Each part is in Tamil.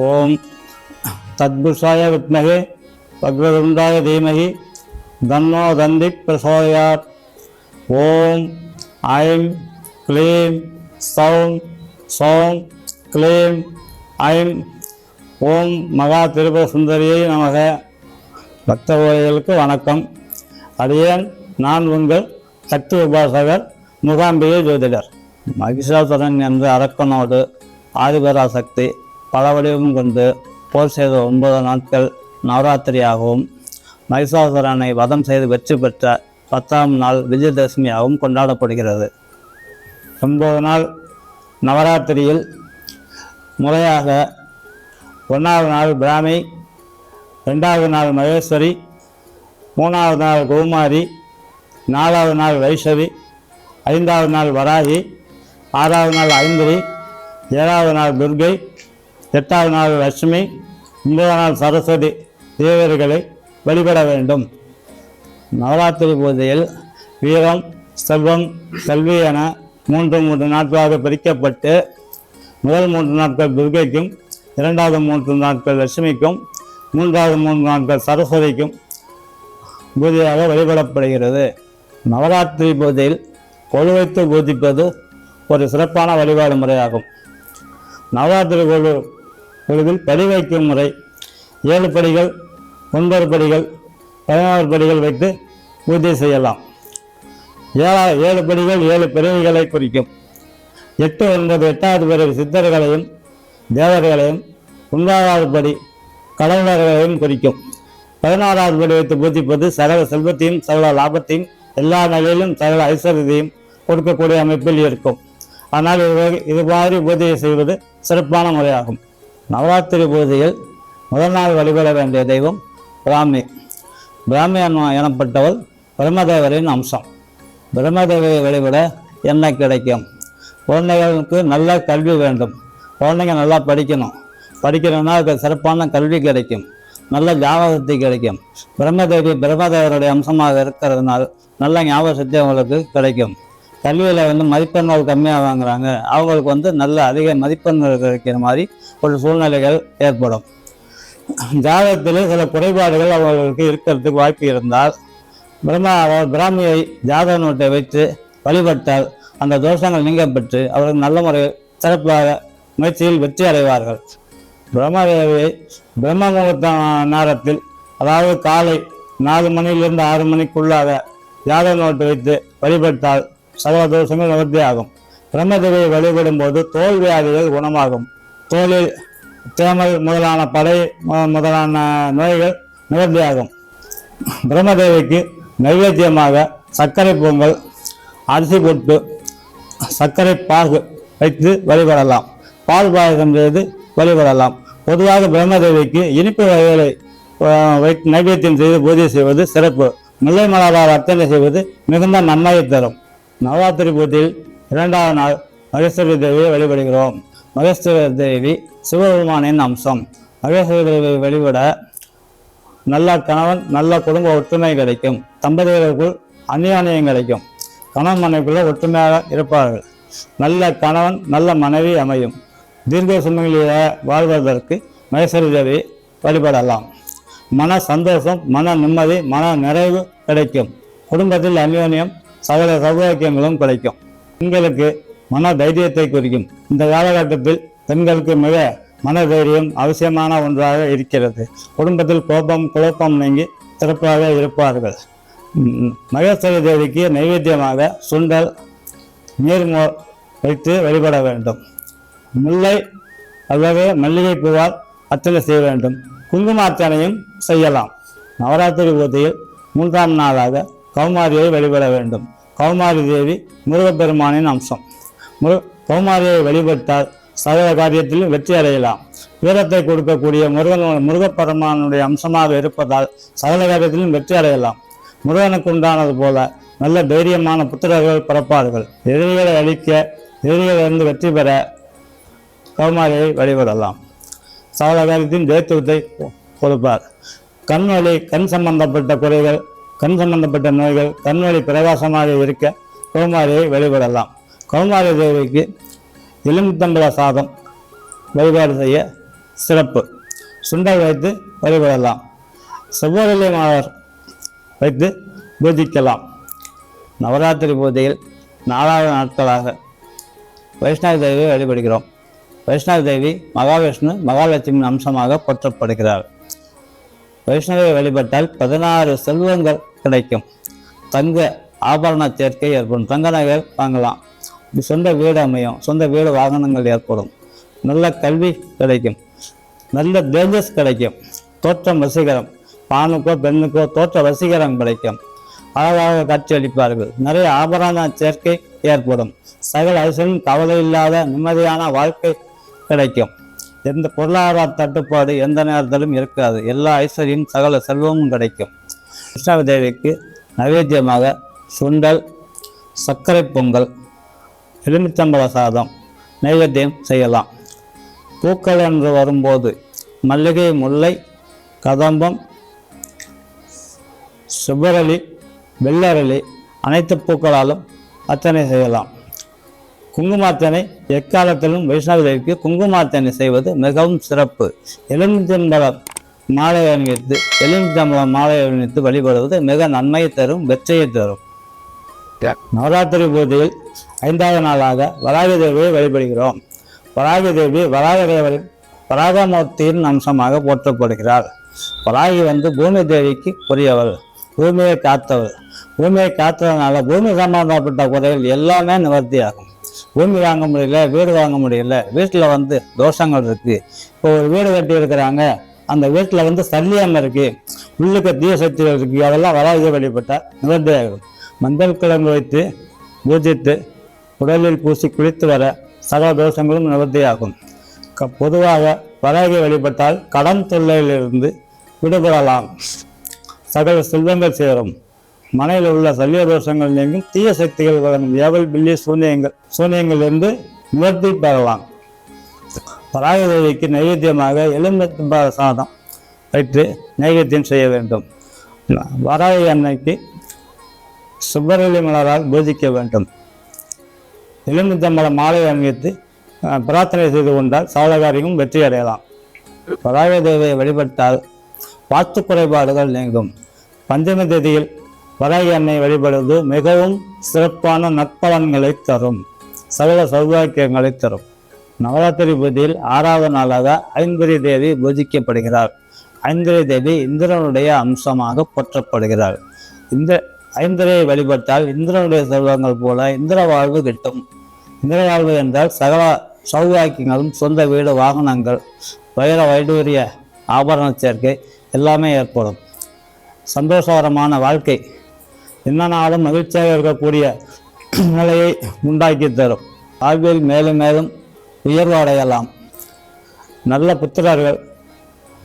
ஓம் தத்புஷாய வித்மகே பக்வருண்டாய தீமகி தன்னோ தந்தி பிரசோயாத் ஓம் ஐம் க்ளீம் சௌம் சௌம் க்ளீம் ஐம். ஓம் மகா திருபுர சுந்தரியை நமக பக்தர்களுக்கு வணக்கம். அடியேன் நான் உங்கள் சக்தி உபாசகர் முகாம்பிகை ஜோதிடர். மகிஷாசுரன் என்ற அரக்கனோடு ஆதிபராசக்தி. பல வடிவம் கொண்டு போர் செய்த ஒன்பது நாட்கள் நவராத்திரியாகவும் மகிஷாசுரனை வதம் செய்து வெற்றி பெற்ற பத்தாம் நாள் விஜயதசமியாகவும் கொண்டாடப்படுகிறது. ஒன்பது நாள் நவராத்திரியில் முறையாக ஒன்றாவது நாள் பிராமி ரெண்டாவது நாள் மகேஸ்வரி மூணாவது நாள் கௌமாரி நாலாவது நாள் வைஷவி ஐந்தாவது நாள் வராகி ஆறாவது நாள் ஐந்திரி ஏழாவது நாள் துர்கை எட்டாவது நாள் லட்சுமி ஒன்பதாம் நாள் சரஸ்வதி தேவர்களை வழிபட வேண்டும். நவராத்திரி பூஜையில் வீரம் செல்வம் கல்வி என மூன்று மூன்று நாட்களாக பிரிக்கப்பட்டு முதல் மூன்று நாட்கள் துர்கைக்கும் இரண்டாவது மூன்று நாட்கள் லட்சுமிக்கும் மூன்றாவது மூன்று நாட்கள் சரஸ்வதிக்கும் பூஜையாக வழிபடப்படுகிறது. நவராத்திரி பூஜையில் கொழு வைத்து பூஜிப்பது ஒரு சிறப்பான வழிபாடு முறையாகும். நவராத்திரி கொழு பொழுதில் படி வைக்கும் முறை. ஏழு படிகள் ஒன்பது படிகள் பதினாறு படிகள் வைத்து பூஜை செய்யலாம். ஏழா ஏழு படிகள் ஏழு பிறவிகளை குறிக்கும். எட்டு ஒன்பது எட்டாவது பிறகு சித்தர்களையும் தேவர்களையும் ஒன்பதாவது படி கடவுளர்களையும் குறிக்கும். பதினாறாவது படி வைத்து பூஜிப்பது சகல செல்வத்தையும் சகல லாபத்தையும் எல்லா நிலையிலும் சகல ஐஸ்வர்யத்தையும் கொடுக்கக்கூடிய அமைப்பில் இருக்கும். ஆனால் இது இது மாதிரி பூஜையை செய்வது சிறப்பான முறையாகும். நவராத்திரி பூஜையில் முதல் நாள் வழிபட வேண்டிய தெய்வம் பிராமி. பிராமி எனப்பட்டவள் பிரம்மதேவரின் அம்சம். பிரம்மதேவியை வழிபட என்ன கிடைக்கும். குழந்தைகளுக்கு நல்ல கல்வி வேண்டும். குழந்தைங்க நல்லா படிக்கணும். படிக்கணும்னா அதுக்கு சிறப்பான கல்வி கிடைக்கும். நல்ல ஞாபகத்தை கிடைக்கும். பிரம்மதேவி பிரம்மதேவருடைய அம்சமாக இருக்கிறதுனால நல்ல ஞாபக சக்தி அவங்களுக்கு கிடைக்கும். கல்வியில் வந்து மதிப்பெண்கள் கம்மியாக வாங்குறாங்க அவங்களுக்கு வந்து நல்ல அதிக மதிப்பெண்கள் கிடைக்கிற மாதிரி ஒரு சூழ்நிலைகள் ஏற்படும். ஜாதகத்தில் சில குறைபாடுகள் அவர்களுக்கு இருக்கிறதுக்கு வாய்ப்பு இருந்தால் பிரம்மா பிராமியை ஜாதக நோட்டை வைத்து வழிபட்டால் அந்த தோஷங்கள் நீங்கப்பட்டு அவர்கள் நல்ல முறையில் சிறப்பாக முயற்சியில் வெற்றி அடைவார்கள். பிரம்மதேவியை பிரம்ம முகூர்த்த நேரத்தில் அதாவது காலை நாலு மணியிலிருந்து ஆறு மணிக்குள்ளாக ஜாதக நோட்டு வைத்து வழிபட்டால் சகல தோஷங்கள் நிவர்த்தியாகும் பிரம்மதேவியை வழிபடும் போது தோல் வியாதிகள் குணமாகும். தோலில் தேமல் முதலான படை முதலான நோய்கள் நிவர்த்தியாகும் பிரம்மதேவிக்கு நைவேத்தியமாக சர்க்கரை பொங்கல் அரிசி பொட்டு சர்க்கரை பாகு வைத்து வழிபடலாம். பால் பாயசம் செய்து வழிபடலாம். பொதுவாக பிரம்மதேவிக்கு இனிப்பு வகைகளை வைத்து நைவேத்தியம் செய்து பூஜை செய்வது சிறப்பு. முல்லை மலரால் அர்ச்சனை செய்வது மிகுந்த நன்மையை தரும். நவராத்திரி பூஜையில் இரண்டாவது நாள் மகேஸ்வரி தேவியை வழிபடுகிறோம். மகேஸ்வரி தேவி சிவபெருமானின் அம்சம். மகேஸ்வரி தேவியை வழிபட நல்ல கணவன் நல்ல குடும்ப ஒற்றுமை கிடைக்கும். தம்பதிகளுக்குள் அந்நியானியம் கிடைக்கும். கணவன் மனைவிக்குள்ள ஒற்றுமையாக இருப்பார்கள். நல்ல கணவன் நல்ல மனைவி அமையும். தீர்க்க சுமங்கலியாக வாழ்வதற்கு மகேஸ்வரி தேவி வழிபடலாம். மன சந்தோஷம் மன நிம்மதி மன நிறைவு கிடைக்கும். குடும்பத்தில் அந்யோன்யம் சகல சௌபாக்கியங்களும் கிடைக்கும். பெண்களுக்கு மன தைரியத்தை குறிக்கும். இந்த காலகட்டத்தில் பெண்களுக்கு மிக மன தைரியம் அவசியமான ஒன்றாக இருக்கிறது. குடும்பத்தில் கோபம் குழப்பம் நீங்கி சிறப்பாக இருப்பார்கள். மகேஸ்வரி தேவிக்கு நைவேத்தியமாக சுண்டல் நீர்மோர் வைத்து வழிபட வேண்டும். முல்லை அல்லது மல்லிகை பூவால் அர்ச்சனை செய்ய வேண்டும். குங்கும அர்ச்சனையும் செய்யலாம். நவராத்திரி பூஜையில் மூன்றாம் நாளாக கௌமாரியை வழிபட வேண்டும். கௌமாரி தேவி முருகப்பெருமானின் அம்சம். முரு கௌமாரியை வழிபட்டால் சகல காரியத்திலும் வெற்றி அடையலாம். வீரத்தை கொடுக்கக்கூடிய முருகன் முருகப்பெருமானுடைய அம்சமாக இருப்பதால் சகல காரியத்திலும் வெற்றி அடையலாம். முருகனுக்கு உண்டானது போல நல்ல தைரியமான புத்திரர்கள் பிறப்பார்கள். எதிரிகளை அழிக்க எதிரிகளிலிருந்து வெற்றி பெற கௌமாரியை வழிபடலாம். சகல காரியத்தின் ஜெயத்துவத்தை கொடுப்பார். கண் வழி கண் சம்பந்தப்பட்ட குறைகள் கண் சம்பந்தப்பட்ட நோய்கள் கண்வழி பிரகாசமாக இருக்க கௌமாரியை வழிபடலாம். கௌமாரி தேவிக்கு எலும்புத்தம்பள சாதம் வழிபாடு செய்ய சிறப்பு. சுண்டல் வைத்து வழிபடலாம். செவ்வரளி மாதர் வைத்து பூஜிக்கலாம். நவராத்திரி பூஜையில் நாலாவது நாட்களாக வைஷ்ணவ தேவியை வழிபடுகிறோம். வைஷ்ணவ தேவி மகாவிஷ்ணு மகாலட்சுமியின் அம்சமாக போற்றப்படுகிறார். வைஷ்ணவை வழிபட்டால் பதினாறு செல்வங்கள் கிடைக்கும். தங்க ஆபரண சேர்க்கை ஏற்படும். தங்க நகை வாங்கலாம். சொந்த வீடு அமையும். சொந்த வீடு வாகனங்கள் ஏற்படும். நல்ல கல்வி கிடைக்கும். நல்ல தேஜஸ் கிடைக்கும். தோற்றம் வசீகரம். ஆணுக்கோ பெண்ணுக்கோ தோற்ற வசீகரம் கிடைக்கும். அழகாக காட்சியளிப்பார்கள் நிறைய ஆபரண சேர்க்கை ஏற்படும். சகல அரசியலும் கவலை இல்லாத நிம்மதியான வாழ்க்கை கிடைக்கும். எந்த பொருளாதார தட்டுப்பாடு எந்த நேரத்திலும் இருக்காது. எல்லா ஐஸ்வர்யம் சகல செல்வமும் கிடைக்கும். கிருஷ்ணாவ தேவிக்கு நைவேத்தியமாக சுண்டல் சர்க்கரை பொங்கல் எலுமிச்சம்பழ சாதம் நைவேத்தியம் செய்யலாம். பூக்கள் என்று வரும்போது மல்லிகை முல்லை கதம்பம் சுபரளி வெள்ளரளி அனைத்து பூக்களாலும் அர்ச்சனை செய்யலாம். குங்குமார்த்தனை எக்காலத்திலும் வைஷ்ணவ தேவிக்கு குங்குமார்ச்சனை செய்வது மிகவும் சிறப்பு. எலுமிச்சம்பழம் மாலை அணிவித்து எலுமிச்சம்பழம் மாலை அணிவித்து வழிபடுவது மிக நன்மையை தரும் வெற்றியை தரும். நவராத்திரி பூஜையில் ஐந்தாவது நாளாக வராக தேவியை வழிபடுகிறோம். வராக தேவி வராக தேவரின் வராகமூர்த்தியின் அம்சமாக போற்றப்படுகிறார். வராகி வந்து பூமி தேவிக்கு உரியவள் பூமியை காத்தவள். பூமியை காத்ததுனால பூமி சம்பந்தப்பட்ட குறைகள் எல்லாமே நிவர்த்தியாகும். பூமி வாங்க முடியல வீடு வாங்க முடியல வீட்டில் வந்து தோஷங்கள் இருக்கு. இப்போ ஒரு வீடு கட்டி இருக்கிறாங்க அந்த வீட்டில் வந்து சல்லியம் இருக்குது உள்ளுக்கு தீய சக்திகள் இருக்கு. அதெல்லாம் வராது வழிபட்டால் நிவர்த்தியாகும் மஞ்சள் கிழங்கு வைத்து பூஜித்து உடலில் பூசி குளித்து வர சகல தோஷங்களும் நிவர்த்தியாகும். க பொதுவாக வராகி வழிபட்டால் கடன் தொல்லையிலிருந்து விடுபடலாம். சகல செல்வங்கள் சேரும். மனையில் உள்ள சல்லிய தோஷங்கள் நீங்கும். தீய சக்திகள் வழங்கும். ஏவல் பில்லி சூனியங்கள் சூனியங்களிலிருந்து நிவர்த்தி பெறலாம். வராக தேவிக்கு நைவேத்தியமாக எலும்பு சாதம் வைத்து நைவேத்தியம் செய்ய வேண்டும். வராகி அன்னைக்கு சுப்பரளி மலரால் பூஜிக்க வேண்டும். எலுமிச்சம்பழ மாலை அணிவித்து பிரார்த்தனை செய்து கொண்டால் சாதகாரியும் வெற்றி அடையலாம். வராக தேவியை வழிபட்டால் வாஸ்து குறைபாடுகள் நீங்கும். பஞ்சம தேதியில் வராகி அன்னை வழிபடுவது மிகவும் சிறப்பான நற்பலன்களை தரும். சகல சௌபாக்கியங்களை தரும். நவராத்திரி பூஜையில் ஆறாவது நாளாக ஐந்திரி தேவி பூஜிக்கப்படுகிறார். ஐந்திரி தேவி இந்திரனுடைய அம்சமாக போற்றப்படுகிறார் இந்த ஐந்திரையை வழிபட்டால் இந்திரனுடைய செல்வங்கள் போல இந்திர வாழ்வு கிட்டும். இந்திர வாழ்வு என்றால் சகல சௌபாக்கியங்களும் சொந்த வீடு வாகனங்கள் வைர வைடூரிய ஆபரண சேர்க்கை எல்லாமே ஏற்படும். சந்தோஷகரமான வாழ்க்கை. என்ன நாளும் மகிழ்ச்சியாக இருக்கக்கூடிய நிலையை உண்டாக்கி தரும். வாழ்வில் மேலும் மேலும் உயர்வு அடையலாம் நல்ல புத்திரர்கள்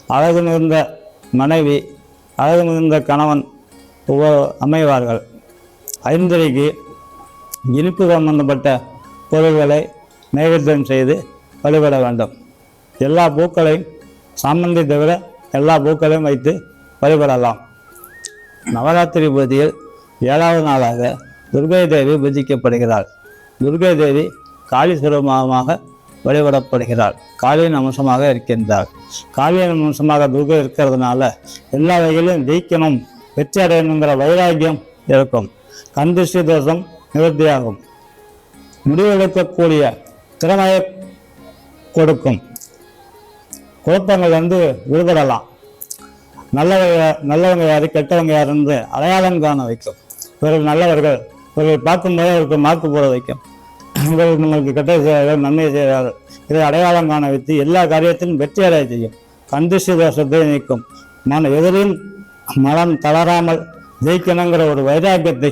அழகு மிகுந்த மனைவி அழகு மிகுந்த கணவன் உவ- அமைவார்கள். ஐந்தரைக்கு இனிப்பு சம்பந்தப்பட்ட பொருள்களை நைவேத்தியம் செய்து வழிபட வேண்டும். எல்லா பூக்களையும் சாமந்தி தவிர எல்லா பூக்களையும் வைத்து வழிபடலாம். நவராத்திரி பூஜையில் ஏழாவது நாளாக துர்கை தேவி பூஜிக்கப்படுகிறாள். துர்கை தேவி காளி சுரூபமாக வழிபடப்படுகிறாள். காளியின் அம்சமாக இருக்கின்றார் காளியின் அம்சமாக துர்கை இருக்கிறதுனால எல்லா வகையிலும் ஜெயிக்கணும் வெற்றி அடையணுங்கிற வைராக்கியம் இருக்கும். கந்திஷ்டி தோஷம் நிவர்த்தியாகும். முடிவெடுக்கக்கூடிய திறமையை கொடுக்கும். குழப்பங்கள் வந்து விடுபடலாம். நல்லவங்க நல்லவங்க யாரு கெட்டவங்க யாருன்னு அடையாளம் காண வைக்கும். இவர்கள் நல்லவர்கள். இவர்கள் பார்க்கும்போது அவருக்கு மார்க்கு போட வைக்கும். உங்களுக்கு நம்மளுக்கு கெட்ட செய்கிறார்கள் நன்மை செய்கிறார்கள் இதை அடையாளம் காண வைத்து எல்லா காரியத்திலும் வெற்றி அடைய செய்யும். கந்திஷ்டி தோஷத்தை நீக்கும். மன எதிரில் மனம் தளராமல் ஜெயிக்கணுங்கிற ஒரு வைராக்கியத்தை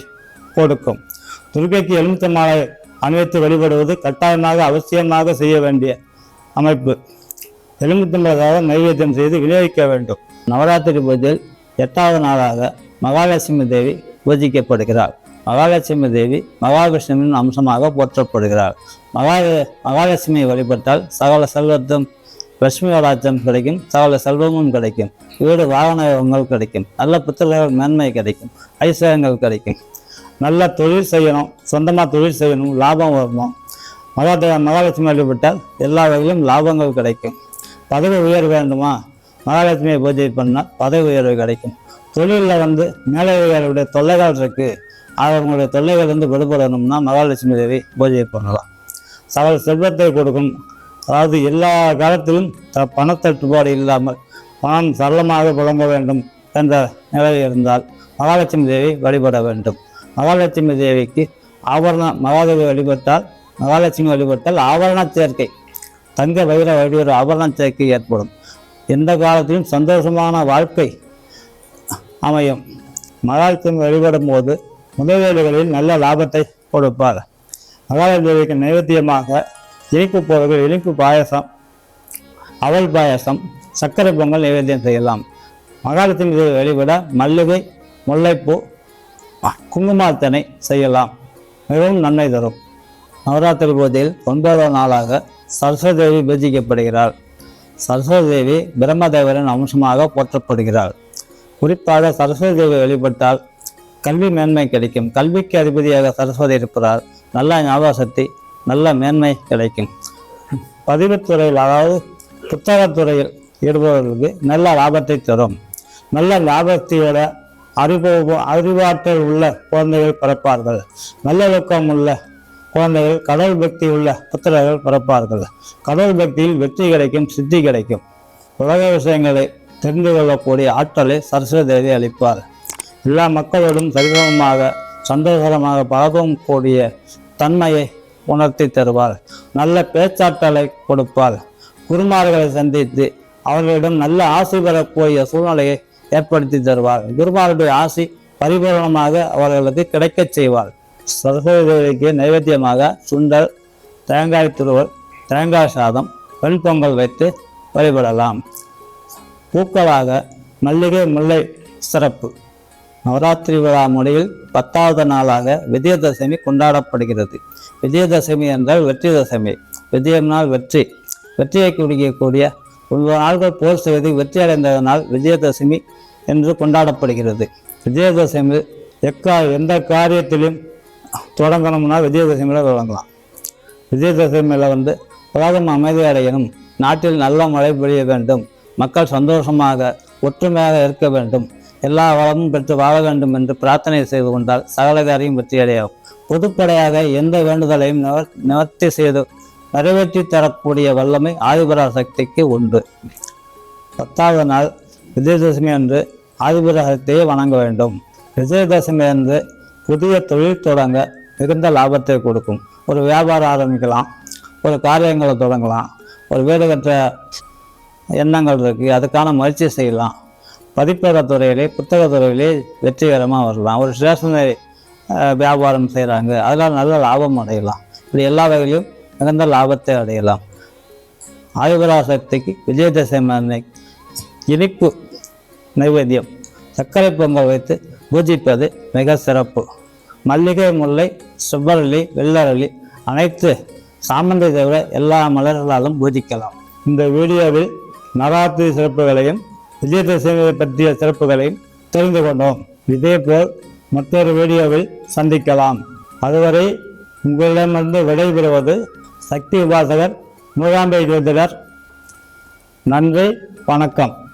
கொடுக்கும். துர்க்கைக்கு எலுமிச்ச மாலை அணிவித்து வழிபடுவது கட்டாயமாக அவசியமாக செய்ய வேண்டிய அமைப்பு. எலுமிச்சம்பழதாக நைவேத்தியம் செய்து விநியோகிக்க வேண்டும். நவராத்திரி பூஜையில் எட்டாவது நாளாக மகாலட்சுமி தேவி பூஜிக்கப்படுகிறார் மகாலட்சுமி தேவி மகாவிஷ்ணுவின் அம்சமாக போற்றப்படுகிறார் மகா மகாலட்சுமியை வழிபட்டால் சகல செல்வத்தும் லட்சுமி வளாச்சம் கிடைக்கும் சகல செல்வமும் கிடைக்கும் வீடு வாகனங்கள் கிடைக்கும் நல்ல புத்திரர்கள் மேன்மை கிடைக்கும் ஐஸ்வர்யங்கள் கிடைக்கும். நல்ல தொழில் செய்யணும் சொந்தமாக தொழில் செய்யணும் லாபம் வரணும். மகா மகாலட்சுமி வழிபட்டால் எல்லா வகையிலும் லாபங்கள் கிடைக்கும். பதவி உயர்வு வேண்டுமா? மகாலட்சுமியை பூஜை பண்ணால் பதவி உயர்வு கிடைக்கும். தொழிலில் வந்து மேலதிகாரியுடைய தொல்லைகள் இருக்குது அவங்களுடைய தொல்லைகளிலிருந்து விடுபடணும்னா மகாலட்சுமி தேவி பூஜை பண்ணலாம். சகல செல்வத்தை கொடுக்கும். அதாவது எல்லா காலத்திலும் த பணத்தட்டுப்பாடு இல்லாமல் பணம் சரளமாக புழங்க வேண்டும் என்ற நிலை இருந்தால் மகாலட்சுமி தேவி வழிபட வேண்டும். மகாலட்சுமி தேவிக்கு ஆபரண மகாதேவி வழிபட்டால் மகாலட்சுமி வழிபட்டால் ஆபரண சேர்க்கை தங்க வைர வழிபட ஆபரண சேர்க்கை ஏற்படும். எந்த காலத்திலும் சந்தோஷமான வாழ்க்கை அமையும். மகாலட்சுமி வழிபடும் போது முதலீடுகளில் நல்ல லாபத்தை கொடுப்பார். மகாலட்சுமி தேவிக்கு நைவேத்தியமாக இனிப்பு பொருட்கள் இனிப்பு பாயசம் அவல் பாயசம் சர்க்கரை பொங்கல் நைவேத்தியம் செய்யலாம். மகாலட்சுமி தேவி வழிபட மல்லிகை முல்லைப்பூ குங்குமார்த்தனை செய்யலாம். மிகவும் நன்மை தரும். நவராத்திரி பூஜையில் ஒன்பதாம் நாளாக சரஸ்வதி பூஜிக்கப்படுகிறார் சரஸ்வதேவி பிரம்மதேவரின் அம்சமாக போற்றப்படுகிறார் குறிப்பாக சரஸ்வதி தேவி வழிபட்டால் கல்வி மேன்மை கிடைக்கும். கல்விக்கு அதிபதியாக சரஸ்வதி இருப்பதால் நல்ல ஞாபகசக்தி நல்ல மேன்மை கிடைக்கும். பதிவுத்துறையில் அதாவது புத்தகத்துறையில் ஈடுபவர்களுக்கு நல்ல லாபத்தை தரும். நல்ல லாபத்தையோட அறிவு அறிவாற்றல் உள்ள குழந்தைகள் பிறப்பார்கள். நல்லொழுக்கம் உள்ள குழந்தைகள் கடவுள் பக்தி உள்ள புத்திரர்கள் பிறப்பார்கள். கடவுள் பக்தியில் வெற்றி கிடைக்கும் சித்தி கிடைக்கும். உலக விஷயங்களை தெரிந்து கொள்ளக்கூடிய ஆற்றலை சரஸ்வதி தேவி அளிப்பார். எல்லா மக்களோடும் சரிசமமாக சந்தோஷமாக பழகவும் கூடிய தன்மையை உணர்த்தி தருவார். நல்ல பேச்சாற்றலை கொடுப்பார். குருமார்களை சந்தித்து அவர்களிடம் நல்ல ஆசை பெறக்கூடிய சூழ்நிலையை ஏற்படுத்தி தருவார். குருமாருடைய ஆசி பரிபூரணமாக அவர்களுக்கு கிடைக்கச் செய்வார். சரஸ்வதிக்கு நைவேத்தியமாக சுண்டல் தேங்காய் துருவல் தேங்காய் சாதம் வெண் பொங்கல் வைத்து வழிபடலாம். பூக்களாக மல்லிகை முல்லை சிறப்பு. நவராத்திரி விழா முறையில் பத்தாவது நாளாக விஜயதசமி கொண்டாடப்படுகிறது. விஜயதசமி என்றால் வெற்றி தசமி. விஜயம்னால் வெற்றி. வெற்றியை குடிக்கக்கூடிய ஒன்பது நாட்கள் போர் செய்து வெற்றி அடைந்ததனால் விஜயதசமி என்று கொண்டாடப்படுகிறது. விஜயதசமி எக்கா எந்த காரியத்திலும் தொடங்கணும்னா விஜயதசமியில் தொடங்கலாம். விஜயதசமியில் வந்து உலகம் அமைதி அடையணும். நாட்டில் நல்ல மழை பெய்ய வேண்டும். மக்கள் சந்தோஷமாக ஒற்றுமையாக இருக்க வேண்டும். எல்லா வளமும் பெற்று வாழ வேண்டும் என்று பிரார்த்தனை செய்து கொண்டால் சகலதாரையும் வெற்றியடையும். பொதுப்படையாக எந்த வேண்டுதலையும் நிவர் நிவர்த்தி செய்து நிறைவேற்றி தரக்கூடிய வல்லமை ஆதிபரா சக்திக்கு உண்டு. பத்தாவது நாள் விஜயதசமி அன்று ஆதிபரா சக்தியை வணங்க வேண்டும். விஜயதசமி அன்று புதிய தொழில் தொடங்க மிகுந்த லாபத்தை கொடுக்கும். ஒரு வியாபாரம் ஆரம்பிக்கலாம் ஒரு காரியங்களை தொடங்கலாம் ஒரு வீடு கட்டுற எண்ணங்கள் இருக்குது அதுக்கான முயற்சி செய்யலாம். பதிப்பேற துறையிலே புத்தக துறையிலே வெற்றிகரமாக வரலாம். ஒரு ஸ்டேஷனரி வியாபாரம் செய்கிறாங்க அதனால் நல்ல லாபம் அடையலாம். இப்படி எல்லா வகையிலும் மிகுந்த லாபத்தை அடையலாம். ஆயுபராசக்திக்கு விஜயதசமி அன்னைக்கு இனிப்பு நைவேத்தியம் சர்க்கரை பொங்கல் வைத்து பூஜிப்பது மிக சிறப்பு. மல்லிகை முல்லை சுப்பரளி வெள்ளரளி அனைத்து சாமந்தை தவிர எல்லா மலர்களாலும் பூஜிக்கலாம். இந்த வீடியோவில் நவராத்திரி சிறப்புகளையும் விஜயதசமியை பற்றிய சிறப்புகளை தெரிந்து கொண்டோம். இதேபோல் மற்றொரு வீடியோவில் சந்திக்கலாம். அதுவரை உங்களிடமிருந்து விடைபெறுவது சக்தி உபாசகர் மூகாம்பை ஜோதிடர். நன்றி வணக்கம்.